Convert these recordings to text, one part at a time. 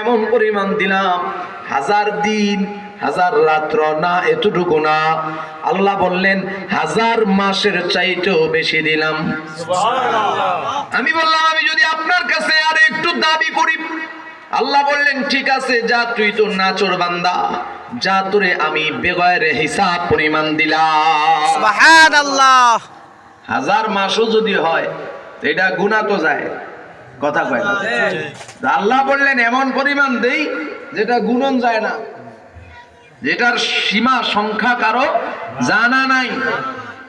এমন পরিমাণ দিলাম। হাজার দিন হাজার রাত্র না এতটুকু না। আল্লাহ বললেন হাজার মাসের চাইতেও বেশি দিলাম। আমি বললাম আমি যদি আপনার কাছে আর একটু দাবি করি আল্লাহ বললেন ঠিক আছে যা তুই তো নাচর বান্দা যা তোরে আমি বেগয়ের হিসাব পরিমাণ দিলাম। হাজার মাসও যদি হয় এটা গুণা তো যায়। কথা কয় না। আল্লাহ বললেন এমন পরিমাণ দেই যেটা গুণন যায় না। যেটার সীমা সংখ্যা কারও জানা নাই।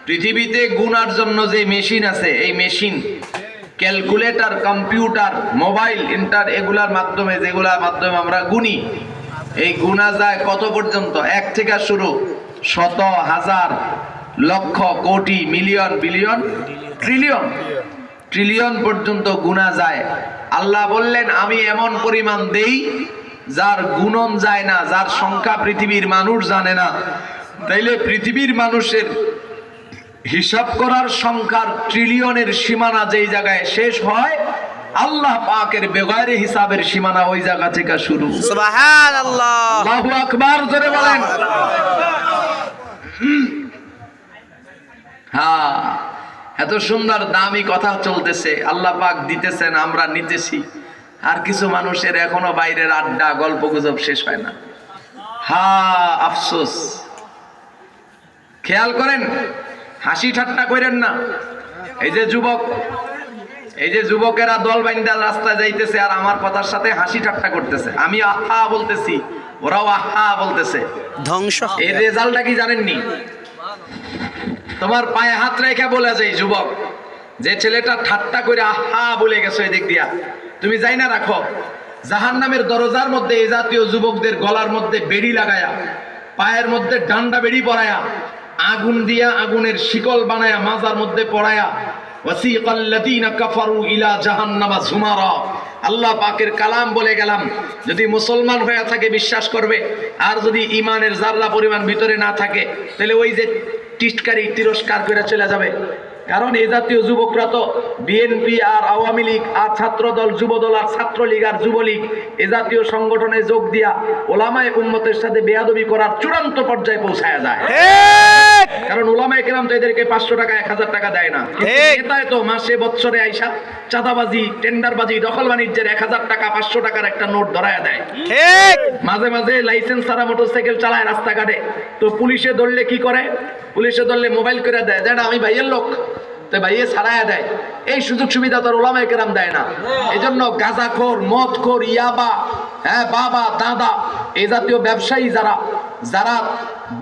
পৃথিবীতে গুনার জন্য যে মেশিন আছে এই machine calculator computer mobile inter এগুলার মাধ্যমে যেগুলার মাধ্যমে আমরা গুনি এই গুণা যায় কত পর্যন্ত? এক থেকে শুরু শত হাজার lakh crore million billion trillion. Trillion পর্যন্ত গুণা যায়। আল্লাহ বললেন আমি এমন পরিমাণ দেই যার গুণন যায় না যার সংখ্যা পৃথিবীর মানুষ জানে না। তাইলে পৃথিবীর মানুষের হিসাব করার সংখ্যার ট্রিলিয়নের সীমানা যেই জায়গায় শেষ হয় আল্লাহ পাকের বেগয়ের হিসাবের সীমানা ওই জায়গা থেকে শুরু। আল্লাহু আকবার জোরে বলেন। হ্যাঁ। এত সুন্দর দামি কথা চলতেছে আল্লাহ পাক দিতেছেন আমরা নিতেছি। আর কিছু মানুষের এখনও বাইরের আড্ডা গল্প গুজব শেষ হয় না। হা আফসোস। খেয়াল করেন হাসি ঠাট্টা করেন না। এই যে যুবক এই যে যুবকেরা দল বাইন্দা রাস্তায় যাইতেছে আর আমার কথার সাথে হাসি ঠাট্টা করতেছে। আমি আহা বলতেছি ওরাও আহা বলতেছে। ধ্বংস এর রেজাল্টটা কি জানেননি? তোমার পায়ে হাত রেখে বলে যায় যুবক। যে ছেলেটা ঠাট্টা করে আহা বলে গেছো এদিক দিয়া। তুমি যাই না রাখো। জাহান নামের দরজার মধ্যে এই জাতীয় যুবকদের গলার মধ্যে বেড়ি লাগায়া, পায়ের মধ্যে ডান্ডা বেড়ি পরায়া, আগুন দিয়া আগুনের শিকল বানায়া মাজার মধ্যে পড়ায়া আল্লাহ পাকের কালাম বলে গেলাম, যদি মুসলমান হয়ে থাকে, বিশ্বাস করবে। আর যদি ইমানের জাররা পরিমাণ ভিতরে না থাকে, তাহলে ওই যে টিটকারি তিরস্কার করে চলে যাবে। কারণ এই জাতীয় যুবকরা তো বিএনপি আর আওয়ামী লীগ আর ছাত্র দল যুব দল আর ছাত্রলীগ আর যুবলীগ এ জাতীয় সংগঠনে যোগ দিয়া ওলামায় উম্মতের সাথে বেয়াদবি করার চূড়ান্ত পর্যায়ে পৌঁছায় যায়। কারণ ওলামায় কেরাম তো এদেরকে পাঁচশো টাকা এক হাজার টাকা দেয় না। নেতায় তো মাসে বৎসরে আইসা চাঁদাবাজি টেন্ডারবাজি দখল বাণিজ্যের এক হাজার টাকা পাঁচশো টাকার একটা নোট ধরায় দেয়। মাঝে মাঝে লাইসেন্স ছাড়া মোটরসাইকেল চালায় রাস্তাঘাটে। তো পুলিশে ধরলে কি করে? পুলিশে ধরলে মোবাইল করে দেয়। যেটা আমি ভাইয়ের লোক। দেয়। এই সুযোগ সুবিধা দেয় না। ইয়াবা হ্যাঁ দাদা এই জাতীয় ব্যবসায়ী যারা যারা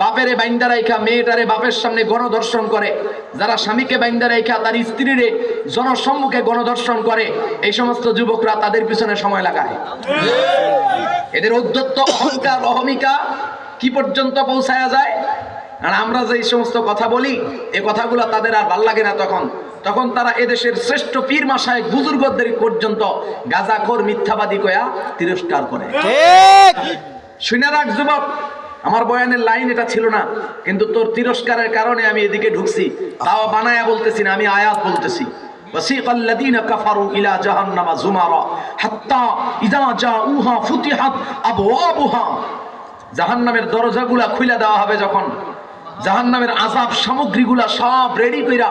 বাপেরে বাইন্দা রাইখা, মেয়েটারে বাপের সামনে গণধর্ষণ করে, যারা স্বামীকে বাইন্দা রাইখা, তার স্ত্রীরে জনসম্মুখে গণধর্ষণ করে, এই সমস্ত যুবকরা তাদের পিছনে সময় লাগায়। এদের উদ্যত্ত অহংকার, অহমিকা কি পর্যন্ত পৌঁছায়া যায়? আর আমরা যে এই সমস্ত কথা বলি এই কথাগুলো তাদের আর ভাল লাগে না তখন তখন তারা এদেশের শ্রেষ্ঠ পীর মাসায় বুজুর্গদের পর্যন্ত গাজাখোর মিথ্যাবাদী কয়া তিরস্কার করে ঠিক শুনে রাখ যুবক আমার বয়ানের লাইন এটা ছিল না কিন্তু তোর তিরস্কারের কারণে আমি এদিকে ঢুকছি তাও বানায়া বলতেছি না আমি আয়াত বলতেছি وسيق الذين كفروا إلى جهنم زمرا حتى إذا جاءوها فتحت أبوابها জাহান্নামের দরজাগুলা খুলে দেওয়া হবে যখন জাহান্নামের আজাব সামগ্রীগুলা সব রেডি কইরা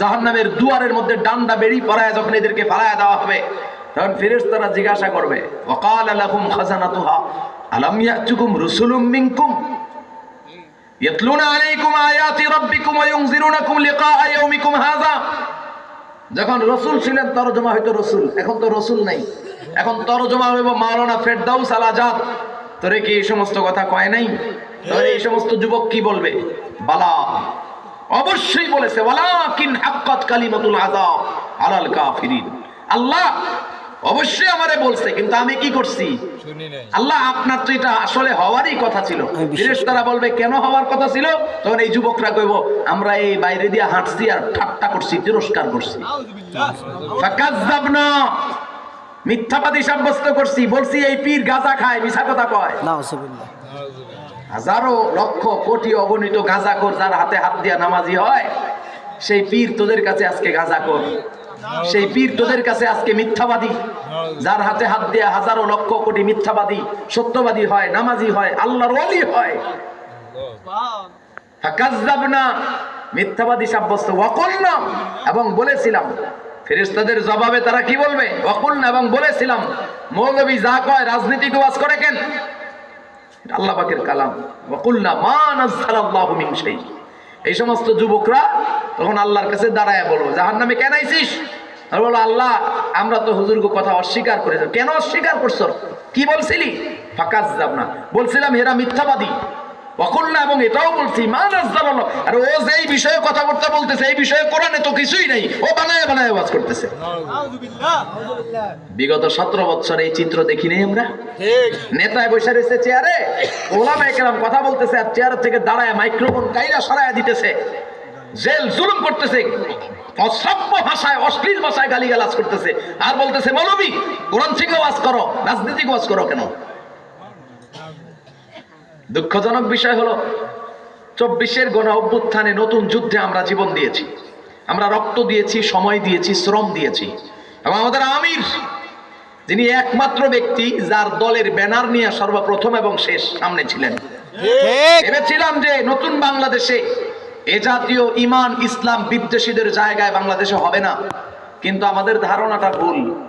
জাহান্নামের দুয়ারের মধ্যে ডান্ডা বেড়ি পড়ায় যখন এদেরকে ফালায়া দেওয়া হবে, তখন ফেরেশতারা জিজ্ঞাসা করবে, ওয়াকাল লাহুম খাজানাতুহা, আলাম ইয়াতুকুম রুসুলুম মিনকুম? ইয়াতলুনা আলাইকুম আয়াতি রাব্বিকুম ওয়া ইউনজিরুনাকুম লিকাআ ইয়াউমিকুম হাযা? যখন রসুল ছিলেন, তরজমা হয়তো রসুল, এখন তো রসুল নাই। এখন তরজমা হইব মাওলানা ফেরদাউস আল আজাদ। তোরে কি এই সমস্ত কথা কয় নাই? তোরে এই সমস্ত যুবক কি বলবে? বালা। অবশ্যই বলেছে ওয়ালাকিন হাক্কাত কালিমাতুল আযাব আলাল কাফিরিন। আল্লাহ অবশ্যই আমারে বলছে কিন্তু আমি কি করছি? আল্লাহ আপনার তো এটা আসলে হওয়ারই কথা ছিল। ফেরেশতারা বলবে কেন হওয়ার কথা ছিল? তখন এই যুবকরা কইব আমরা এই বাইরে দিয়ে হাঁটছি আর ঠাট্টা করছি তিরস্কার করছি। ফাকাজ্জাবনা। মিথ্যাবাদী সাব্যস্ত করছি বলছি এই পীর গাঁজা খায় মিছা কথা কয়। নাউজুবিল্লাহ। হাজারো লক্ষ কোটি অগণিত গাঁজাখোর যার হাতে হাত দিয়া নামাজি হয়, সেই পীর তোদের কাছে আজকে গাঁজাখোর। সেই পীর তোদের কাছে আজকে মিথ্যাবাদী। যার হাতে হাত দিয়ে হাজারো লক্ষ কোটি মিথ্যাবাদী, সত্যবাদী হয়, নামাজি হয়, আল্লাহর ওয়ালি হয়। মিথ্যাবাদী সাব্যস্ত, ওয়াকুলনা, এবং বলেছিলাম, ফেরেশতাদের জবাবে তারা কি বলবে? ওয়াকুলনা, এবং বলেছিলাম, মৌলবী যা কয় রাজনীতি ওয়াজ করে কেন? এটা আল্লাহ কালাম। এই সমস্ত যুবকরা তখন আল্লাহর কাছে দাঁড়ায় বলব জাহান্নামে কেন আইসিস? বলো আল্লাহ, আমরা তো হুজুর কথা অস্বীকার করেছি। কেন অস্বীকার করছ? কি বলছিলি? ফাঁকা যাব না বলছিলাম, হেরা মিথ্যাবাদী। অকুল্লা এবং এটাও বলছি আর ও যেই বিষয়ে কথাবার্তা বলতেছে এই বিষয়ে কোরআনে তো কিছুই নাই। ও বানায় বানায় ওয়াজ করতেছে। বিগত সতেরো বছর এই চিত্র দেখি নাই আমরা? নেতায় বসে রয়েছে চেয়ারে। ওলামা একরাম কথা বলতেছে আর চেয়ার থেকে দাঁড়ায় মাইক্রোফোন কাইরা সরায় দিতেছে। জেল জুলুম করতেছে অসভ্য ভাষায় অশ্লীল ভাষায় গালিগালাজ করতেছে। আর বলতেছে মৌলবী কোরআন থেকে ওয়াজ করো রাজনীতিক ওয়াজ করো কেন? দুঃখজনক বিষয় হলো চব্বিশের গণ অভ্যুত্থানে নতুন যুদ্ধে আমরা জীবন দিয়েছি। আমরা রক্ত দিয়েছি সময় দিয়েছি শ্রম দিয়েছি। এবং আমাদের আমির যিনি একমাত্র ব্যক্তি যার দলের ব্যানার নিয়ে সর্বপ্রথম এবং শেষ সামনে ছিলেন। ভেবেছিলাম যে নতুন বাংলাদেশে এ জাতীয় ইমান ইসলাম বিদ্বেষীদের জায়গায় বাংলাদেশে হবে না। কিন্তু আমাদের ধারণাটা ভুল।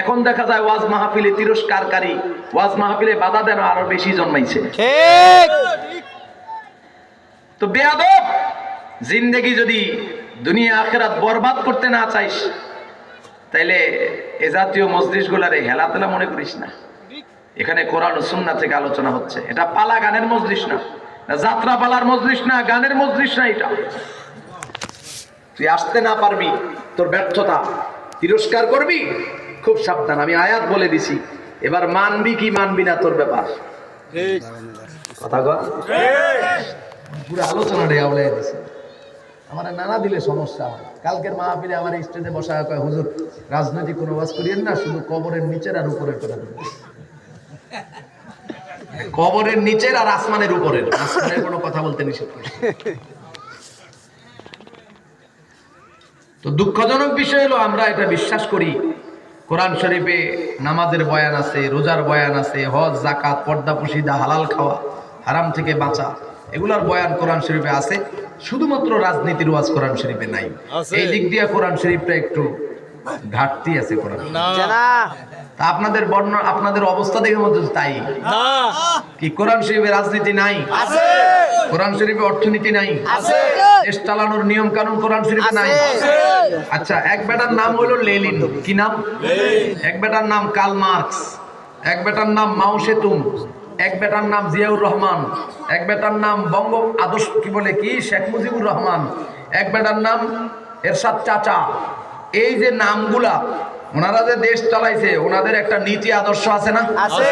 এখন দেখা যায় ওয়াজ মাহফিলে তিরস্কারকারী ওয়াজ মাহফিলে বাধা দেন আরও বেশি জন্মাইছে। ঠিক। তো বেয়াদব জিন্দেগি যদি দুনিয়া আখেরাত বরবাদ করতে না চাইস তাইলে এ জাতীয় মসজিদ গুলারে হেলা তেলা মনে করিস না। এখানে কোরআন সুন্না থেকে আলোচনা হচ্ছে। এটা পালা গানের মজলিস না না যাত্রা পালার মজলিস না গানের মজলিস না এটা। তুই আসতে না পারবি তোর ব্যর্থতা। তিরস্কার করবি খুব সাবধান আমি আয়াত বলে দিছি। এবার মানবি কি মানবি না তোর ব্যাপার? কথা কর পুরো আলোচনাটা আওলাই দিছে। আমার নানা দিলে সমস্যা কালকের মাহফিলে আমার স্টেজে বসা কয় হুজুর রাজনৈতিক কোনো করিয়েন না শুধু কবরের নিচের আর উপরের করে কবরের নিচের আর আসমানের উপরের আসমানের কোনো কথা বলতে নিষেধ করে তো দুঃখজনক বিষয় হলো আমরা এটা বিশ্বাস করি। কোরআন শরীফে নামাজের বয়ান আছে রোজার বয়ান আছে হজ জাকাত পর্দা পুশিদা হালাল খাওয়া হারাম থেকে বাঁচা এগুলার বয়ান কোরআন শরীফে আছে। শুধুমাত্র রাজনীতির ওয়াজ কোরআন শরীফে নাই। এই দিক দিয়ে কোরআন শরীফটা একটু ঘাটতি আছে কোরআন তা আপনাদের বর্ণ আপনাদের অবস্থা দেখে মধ্যে তাই। কি কোরআন শরীফে রাজনীতি নাই? কোরআন শরীফে অর্থনীতি নাই? দেশ চালানোর নিয়ম কানুন কোরআন শরীফে নাই? আচ্ছা এক বেটার নাম হলো লেলিন। কি নাম? এক বেটার নাম কাল মার্কস। এক বেটার নাম মাও সেতুং এক বেটার নাম জিয়াউর রহমান। এক বেটার নাম বঙ্গ আদর্শ কি বলে কি? শেখ মুজিবুর রহমান। এক বেটার নাম এরশাদ চাচা। এই যে নামগুলা ওনারা যে দেশ চালাইছে ওনাদের একটা নীতি আদর্শ আছে না? আছে।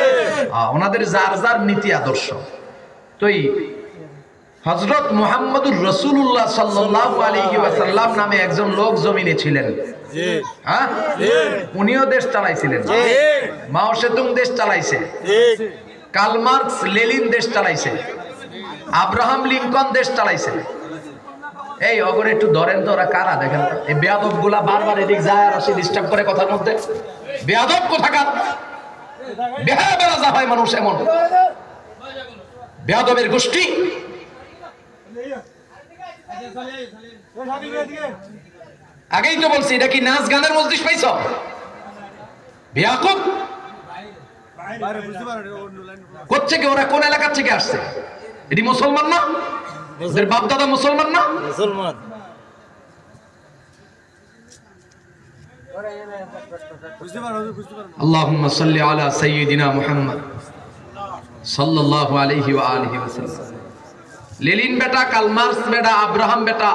ওনাদের যার যার নীতি আদর্শ। তো এই হজরত মোহাম্মদুর রসুল্লাহ সাল্লাহ আলাইহি ওয়াসাল্লাম নামে একজন লোক জমিনে ছিলেন। হ্যাঁ? উনিও দেশ চালাইছিলেন। মাও সেতুং দেশ চালাইছে। কার্ল মার্কস লেলিন দেশ চালাইছে। আব্রাহাম লিঙ্কন দেশ চালাইছে। এই অগরে একটু ধরেন তো ওরা কারা দেখেন। এই বেয়াদবগুলা বারবার এদিক যায় আর আসে ডিস্টার্ব করে কথার মধ্যে। বেয়াদব কোথাকার? বেহায়া বেড়া হয় মানুষ এমন। বেয়াদবের গোষ্ঠী। আগেই তো বলছি, এটা কি নাচ গানের মজলিস পাইছ? বেয়াকুব? কোথেকে? ওরা কোন এলাকার থেকে আসছে? এটি মুসলমান না? ওদের বাপ দাদা মুসলমান না মুসলমান اللهم صل على سيدنا محمد صلى الله عليه وآله وسلم লেলিন বেটা কালমার্স বেটা আব্রাহাম বেটা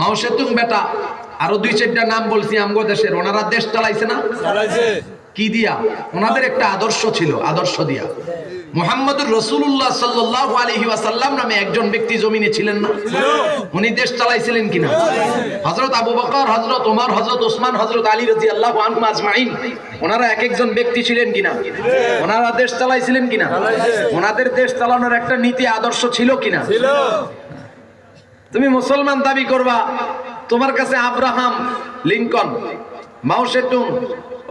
মাওসেতুং বেটা আরো দুই চারটা নাম বলছি আমগো দেশের ওনারা দেশ চালাইছে না চালাইছে কি দিয়া ওনাদের একটা আদর্শ ছিল আদর্শ দিয়া মোহাম্মদুর রসুল্লাহ সাল্লাহ আলহি ওয়াসাল্লাম নামে একজন ব্যক্তি জমিনে ছিলেন না। উনি দেশ চালাইছিলেন কিনা? হজরত আবু বকর হজরত ওমর হজরত ওসমান হজরত আলী রাজি আল্লাহ আজমাইন। ওনারা এক একজন ব্যক্তি ছিলেন কিনা? ওনারা দেশ চালাইছিলেন কিনা? ওনাদের দেশ চালানোর একটা নীতি আদর্শ ছিল কিনা? তুমি মুসলমান দাবি করবা তোমার কাছে আব্রাহাম লিঙ্কন মাও সেতুং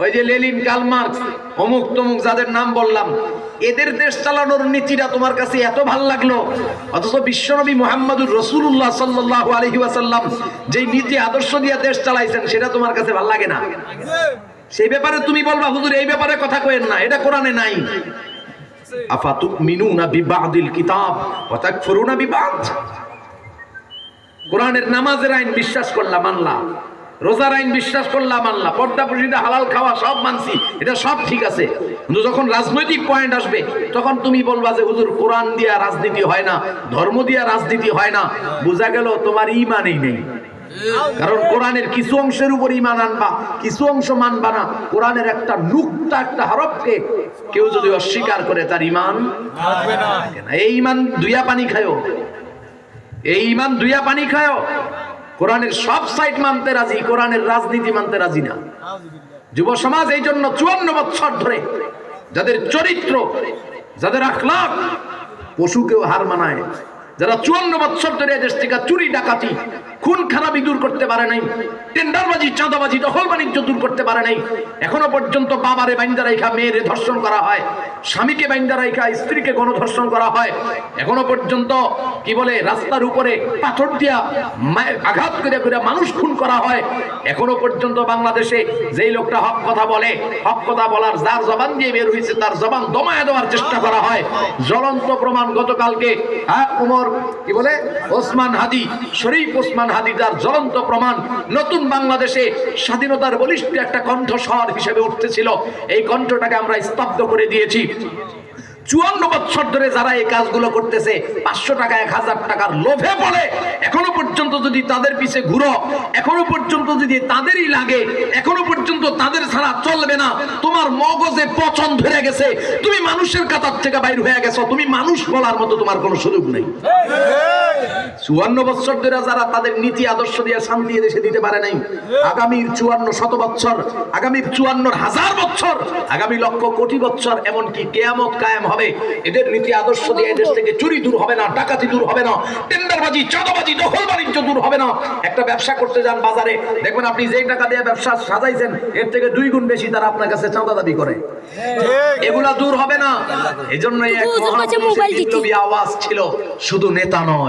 ওই যে লেলিন কালমার্কস অমুক তমুক যাদের নাম বললাম, এদের দেশ চালানোর নীতিটা তোমার কাছে এত ভালো লাগল? অথচ বিশ্বনবী মোহাম্মদুর রসুল্লাহ সাল্লাহ আলহি ওয়াসাল্লাম যেই নীতি আদর্শ দিয়ে দেশ চালাইছেন, সেটা তোমার কাছে ভালো লাগে না? সেই ব্যাপারে তুমি বলবা, হুজুর, এই ব্যাপারে কথা কয়েন না, এটা কোরআনে নাই। আফাতুমিনুনা বিবাদিল কিতাব, ওয়া তাকফুরুনা বিবাদ। কোরআনের নামাজের আইন বিশ্বাস করলাম মানলা রোজার আইন বিশ্বাস করলাম মানলা পর্দা প্রসিদ্ধ হালাল খাওয়া সব মানছি এটা সব ঠিক আছে। কিন্তু যখন রাজনৈতিক পয়েন্ট আসবে তখন তুমি বলবা যে হুজুর কোরআন দিয়া রাজনীতি হয় না ধর্ম দিয়া রাজনীতি হয় না। বোঝা গেল তোমার ইমানই নেই। কারণ কোরআনের কিছু অংশের উপর ইমান আনবা কিছু অংশ মানবা না। কোরআনের একটা নুক্তা একটা হরফকে কেউ যদি অস্বীকার করে তার ইমান এই ইমান দুইয়া পানি খায়ও এই ইমান দুইয়া পানি খায়ও কোরআনের সব সাইড মানতে রাজি, কোরআনের রাজনীতি মানতে রাজি না। যুব সমাজ এই জন্য চুয়ান্ন বছর ধরে যাদের চরিত্র, যাদের আখলাক পশুকেও হার মানায়। যারা চুয়ান্ন বছর ধরে এদেশ থেকে চুরি, ডাকাতি খুন খারাপি দূর করতে পারে নাই, টেন্ডারবাজি, চাঁদাবাজি, দখল বাণিজ্য দূর করতে পারে নাই। এখনও পর্যন্ত বাবারে বাইন্দা রাইখা, মেয়েরে ধর্ষণ করা হয়, স্বামীকে বাইন্দা রাইখা, স্ত্রীকে গণধর্ষণ করা হয়। এখনও পর্যন্ত কি বলে, রাস্তার উপরে পাথর দিয়া আঘাত করে করে মানুষ খুন করা হয়। এখনও পর্যন্ত বাংলাদেশে যেই লোকটা হক কথা বলে, হক কথা বলার যার জবান দিয়ে বের হয়েছে তার জবান দমায় দেওয়ার চেষ্টা করা হয়। জ্বলন্ত প্রমাণ গতকালকে হ্যাঁ উমর, কি বলে, ওসমান হাদি, শরীফ ওসমান হাদি তার জ্বলন্ত প্রমাণ। নতুন বাংলাদেশে স্বাধীনতার বলিষ্ঠ একটা কণ্ঠস্বর হিসেবে উঠতেছিল। এই কণ্ঠটাকে আমরা স্তব্ধ করে দিয়েছি। চুয়ান্ন বছর ধরে যারা এই কাজগুলো করতেছে, পাঁচশো টাকা, এক হাজার টাকার লোভে বলে এখনও পর্যন্ত যদি তাদের পিছে ঘুরো, এখনও পর্যন্ত যদি তাদেরই লাগে, এখনও পর্যন্ত তাদের ছাড়া চলবে না। তোমার মগজে পচন ধরে গেছে। তুমি মানুষের কাতার থেকে বাইর হয়ে গেছো। তুমি মানুষ বলার মতো তোমার কোনো সুযোগ নেই। চুয়ান্ন বছর ধরে যারা তাদের নীতি, আদর্শ দিয়ে শান্তি দেশে দিতে পারে নাই, আগামীর চুয়ান্ন শত বছর আগামীর চুয়ান্ন হাজার বছর আগামী লক্ষ কোটি বছর এমনকি কেয়ামত কায়েম হবে। এদের নীতি আদর্শ দিয়ে এদেশ থেকে চুরি দূর হবে না ডাকাতি দূর হবে না টেন্ডারবাজি চাঁদাবাজি দখল বাণিজ্য দূর হবে না। একটা ব্যবসা করতে যান বাজারে দেখবেন আপনি যেই টাকা দিয়ে ব্যবসা সাজাইছেন এর থেকে দুই গুণ বেশি তারা আপনার কাছে চাঁদা দাবি করে। এগুলা দূর হবে না। এই জন্যই এক দিতে। বিপ্লবী আওয়াজ ছিল শুধু নেতা নয়।